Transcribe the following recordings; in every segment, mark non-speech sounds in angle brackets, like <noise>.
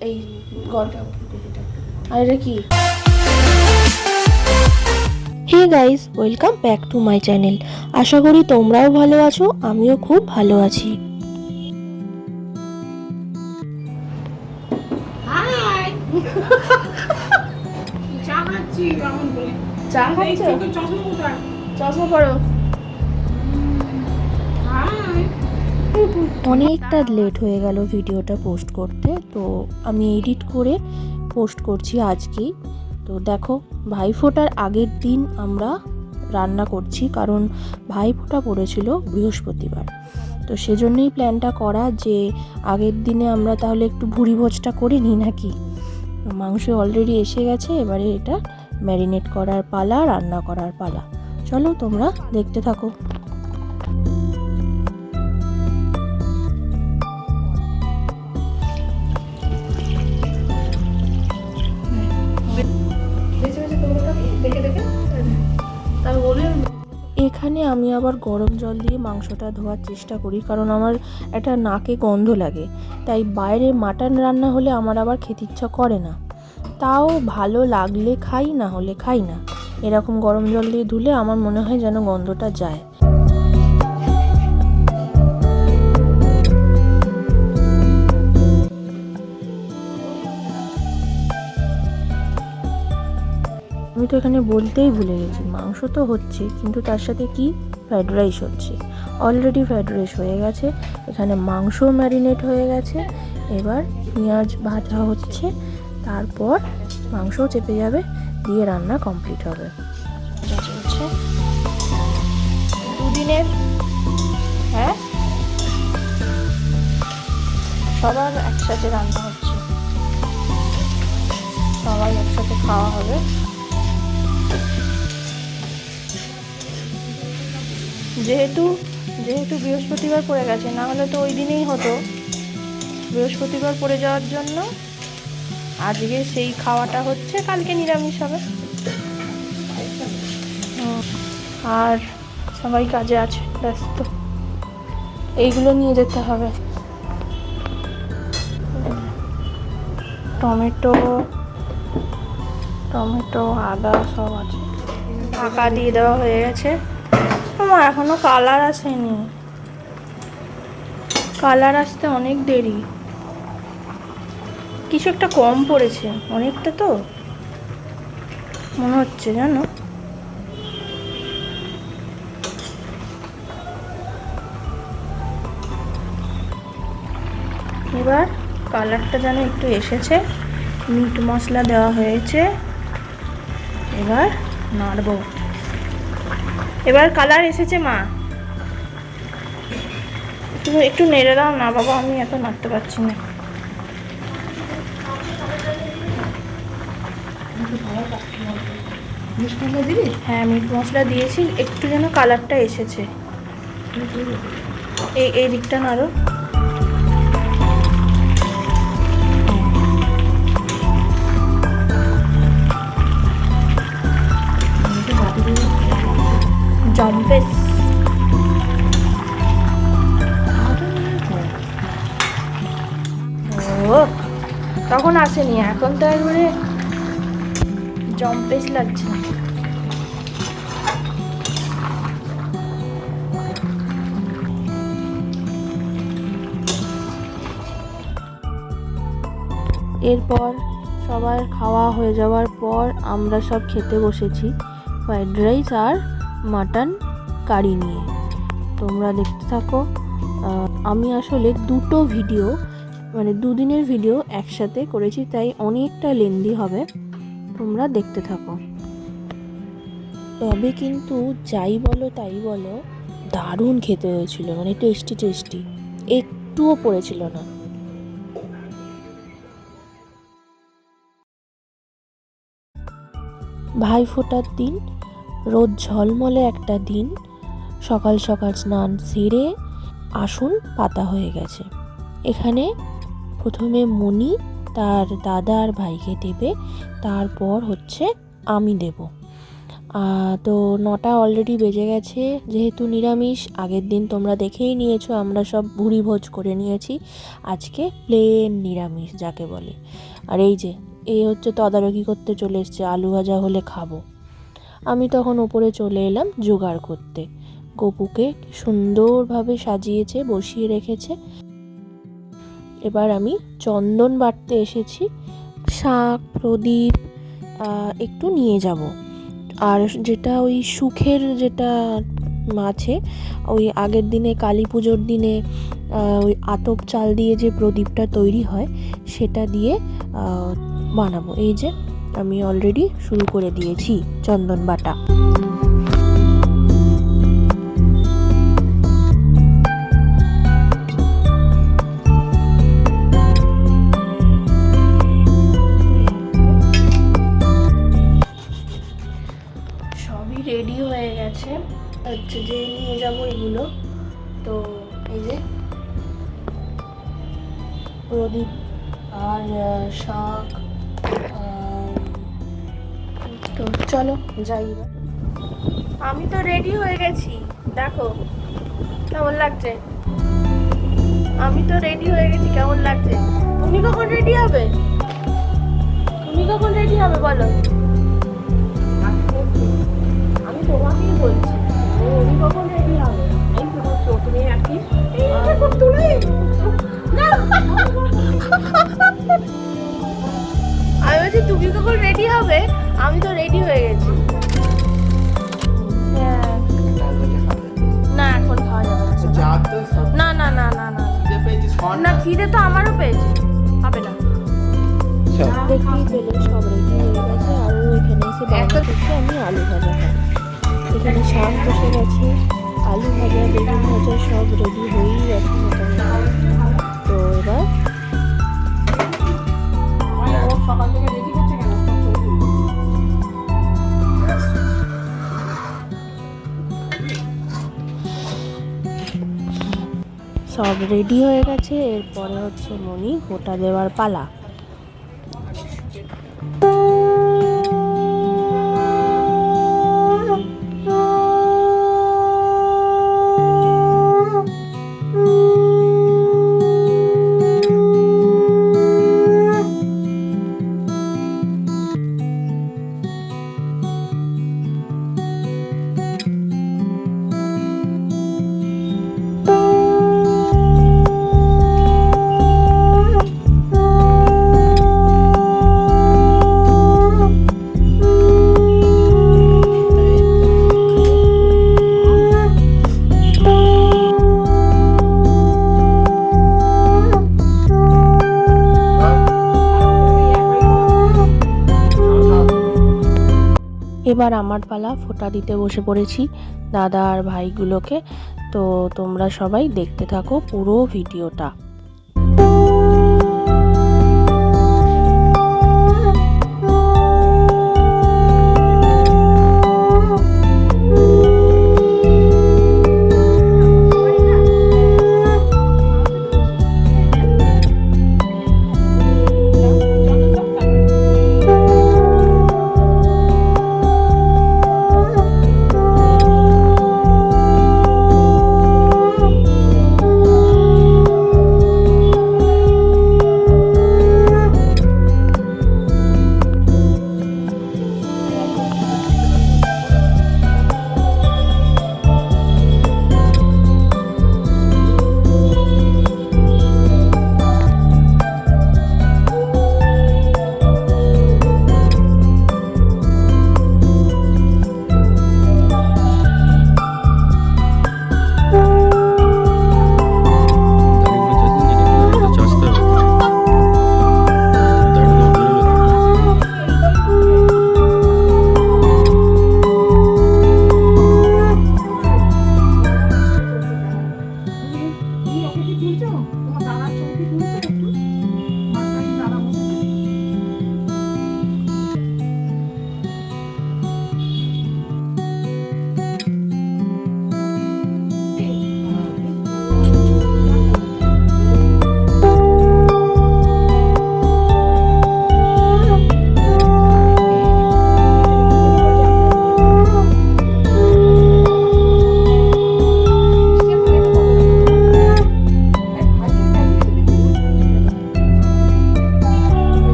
এই আর এটা কি? Hey guys welcome back to my channel. আশা করি তোমরাও ভালো আছো আমিও খুব ভালো আছি। <laughs> চা খাচ্ছি চশমা পড়ো অনেকটা লেট হয়ে গেল ভিডিওটা পোস্ট করতে, তো আমি এডিট করে পোস্ট করছি আজকেই। তো দেখো ভাইফোঁটার আগের দিন আমরা রান্না করছি, কারণ ভাইফোঁটা পড়েছিল বৃহস্পতিবার। তো সেজন্যই প্ল্যানটা করা যে আগের দিনে আমরা তাহলে একটু ভুড়ি ভোজটা করে নিই নাকি? মাংস অলরেডি এসে গেছে, এবারে এটা ম্যারিনেট করার পালা, রান্না করার পালা। চলো তোমরা দেখতে থাকো। এখানে আমি আবার গরম জল দিয়ে মাংসটা ধোয়ার চেষ্টা করি, কারণ আমার একটা নাকে গন্ধ লাগে। তাই বাইরে মাটন রান্না হলে আমার আবার খেতে ইচ্ছা করে না। তাও ভালো লাগলে খাই, না হলে খাই না। এরকম গরম জল দিয়ে ধুলে আমার মনে হয় যেন গন্ধটা যায়। আমি তো এখানে বলতেই ভুলে গেছি, মাংস তো হচ্ছে, কিন্তু তার সাথে কি? ফ্রাইড রাইস হচ্ছে। অলরেডি ফ্রাইড রাইস হয়ে গেছে, এখানে মাংস ম্যারিনেট হয়ে গেছে, এবার পেঁয়াজ ভাজা হচ্ছে, তারপর মাংসও চেপে যাবে, দিয়ে রান্না কমপ্লিট হবে। দুদিনের হ্যাঁ? সবার একসাথে রান্না হচ্ছে। সবাই একসাথে খাওয়া হবে। যেহেতু যেহেতু বৃহস্পতিবার পড়ে গেছে না হলে তো ওই দিনেই হতো। বৃহস্পতিবার পড়ে যাওয়ার জন্য আজকে সেই খাওয়াটা হচ্ছে, কালকে নিরামিষ হবে। আর সবাই কাজে আছে, ব্যস্ত। এইগুলো নিয়ে যেতে হবে। টমেটো টমেটো, আদা সব আছে। ঢাকা দিয়ে দেওয়া হয়ে গেছে। আমার এখনও কালার আসেনি। কালার আসতে অনেক দেরি। কিছু একটা কম পড়েছে, অনেকটা তো? মনে হচ্ছে, জানো? এবার কালারটা যেন একটু এসেছে। মিট মশলা দেওয়া হয়েছে। এবার নাড়বো। এবার কালার এসেছে মা। তুমি একটু নেড়ে দাও না বাবা আমি এত নাড়তে পারছি না। হ্যাঁ মিট মশলা দিয়েছি একটু যেন কালারটা এসেছে। এই এই দিকটা নাড়ো। জম্পেস ও, তখন আসেনি, এখন তো একবারে জম্পেস লাগছে। এরপর সবার খাওয়া হয়ে যাওয়ার পর আমরা সব খেতে বসেছি ফ্রাইড রাইস আর মাটন কারি নিয়ে। তোমরা দেখতে থাকো। আমি আসলে দুটো ভিডিও মানে দুদিনের ভিডিও একসাথে করেছি, তাই অনেকটা লেন্দি হবে। তোমরা দেখতে থাকো। তবে কিন্তু যাই বলো তাই বলো, দারুণ খেতে হয়েছিল মানে টেস্টি টেস্টি একটুও পড়েছিল না। ভাই ফোটার দিন রোদ ঝলমলে একটা দিন। সকাল সকাল স্নান সেরে আসন পাতা হয়ে গেছে। এখানে প্রথমে মণি তার দাদা আর ভাইকে দেবে, তারপর হচ্ছে আমি দেব। তো নটা অলরেডি বেজে গেছে, যেহেতু নিরামিষ, আগের দিন তোমরা দেখেই নিয়েছো, আমরা সব ভুড়ি ভোজ করে নিয়েছি। আজকে প্লেন নিরামিষ, যাকে বলে। আর এই যে এই হচ্ছে তদারকি করতে চলে এসছে, আলু ভাজা হলে খাব। আমি তখন ওপরে চলে এলাম জোগাড় করতে। গপুকে সুন্দরভাবে সাজিয়েছে, বসিয়ে রেখেছে। এবার আমি চন্দন বাটতে এসেছি। শাক, প্রদীপ একটু নিয়ে যাব। আর যেটা ওই সুখের যেটা আছে ওই আগের দিনে কালী পুজোর দিনে ওই আতপ চাল দিয়ে যে প্রদীপটা তৈরি হয়, সেটা দিয়ে বানাবো। এই যে আমি অলরেডি শুরু করে দিয়েছি চন্দন বাটা। সবই রেডি হয়ে গেছে। হচ্ছে যে নিয়ে যাব এগুলো। তো এই যে প্রদীপ আর শাক তো, চলো যাই আমি তো রেডি হয়ে গেছি। দেখো, কেমন লাগছে? আমি তো রেডি হয়ে গেছি, কেমন লাগছে? তুমি কখন রেডি হবে? তুমি কখন রেডি হবে বলো? আমি তোমাকেই বলছি উনি কখন রেডি হবে? আমি আলু ভাজা এখানে বসে গেছে, আলু ভাজা, বেগুন ভাজা, সব রেডি হয়েই তো সব রেডি হয়ে গেছে, এরপরে হচ্ছে মনি গোটা দেওয়ার পালা। এবার আমার পালা ফোটা দিতে বসে পড়েছি। দাদা আর ভাইগুলোকে। তো তোমরা সবাই দেখতে থাকো পুরো ভিডিওটা।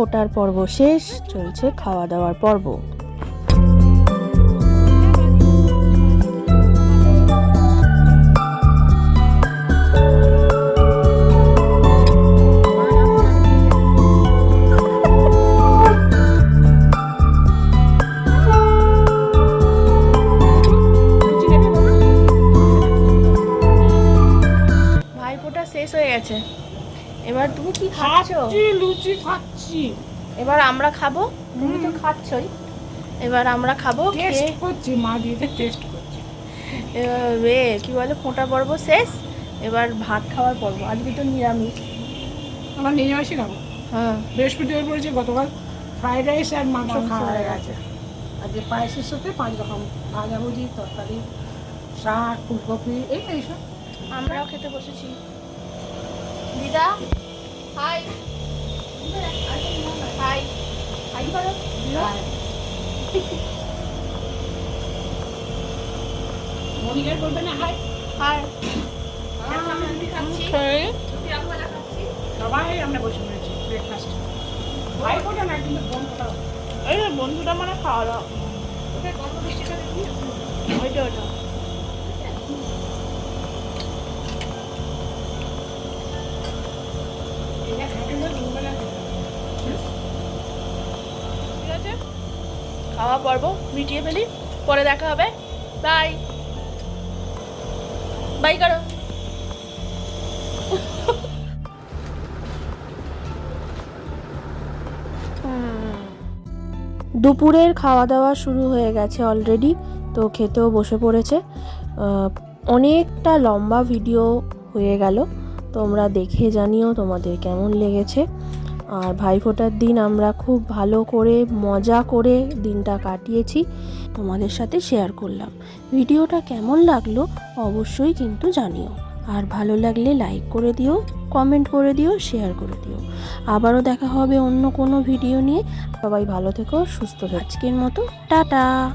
ফোটার পর্ব শেষ চলছে খাওয়া দাওয়ার পর্ব? ভাইফোঁটা শেষ হয়ে গেছে এবার তুমি কি খাচ্ছ? লুচি খাচ্ছি। এবার আমরা খাব? তুমি তো খাচ্ছই। এবার আমরা খাব টেস্ট করছি মা দিদি টেস্ট করছি। এবার এ কি বলে ফোঁটা পর্ব শেষ। এবার ভাত খাওয়ার পর্ব। আজকে তো নিরামিষ। আমার নিরামিষই খাব। হ্যাঁ। বৃহস্পতিবার পড়েছে গতকাল ফ্রাইড রাইস আর মাংস খাওয়া হয়ে হয়ে গেছে। আজকে পায়েসের সাথে পাঁচ রকম ভাজাভুজি তরকারি শাক ফুলকপি এই এইসব। আমরাও খেতে বসেছি। দিদা হাই হাই হাই করো? মনিকার করবে না হাই হাই খাচ্ছি। সবাই আমরা বসে পড়েছি ব্রেকফাস্ট ভাই ফোটা না কিন্তু বোন ফোটা এই বন্ধুটা মানে খাওয়া দাওয়া। ওটা কত বৃষ্টিটা দেখি। ওইটা ওইটা। পর্ব মিটিয়ে ফেলি, পরে দেখা হবে। বাই বাই করো। দুপুরের খাওয়া দাওয়া শুরু হয়ে গেছে অলরেডি তো খেতেও বসে পড়েছে। অনেকটা লম্বা ভিডিও হয়ে গেল। তোমরা দেখে জানিও তোমাদের কেমন লেগেছে। আর ভাইফোঁটার দিন আমরা খুব ভালো করে, মজা করে দিনটা কাটিয়েছি। তোমাদের সাথে শেয়ার করলাম। ভিডিওটা কেমন লাগল অবশ্যই কিন্তু জানিও। আর ভালো লাগলে লাইক করে দিও কমেন্ট করে দিও শেয়ার করে দিও। আবারও দেখা হবে অন্য কোনো ভিডিও নিয়ে। সবাই ভালো থেকো, সুস্থ। আজকের মতো, টাটা!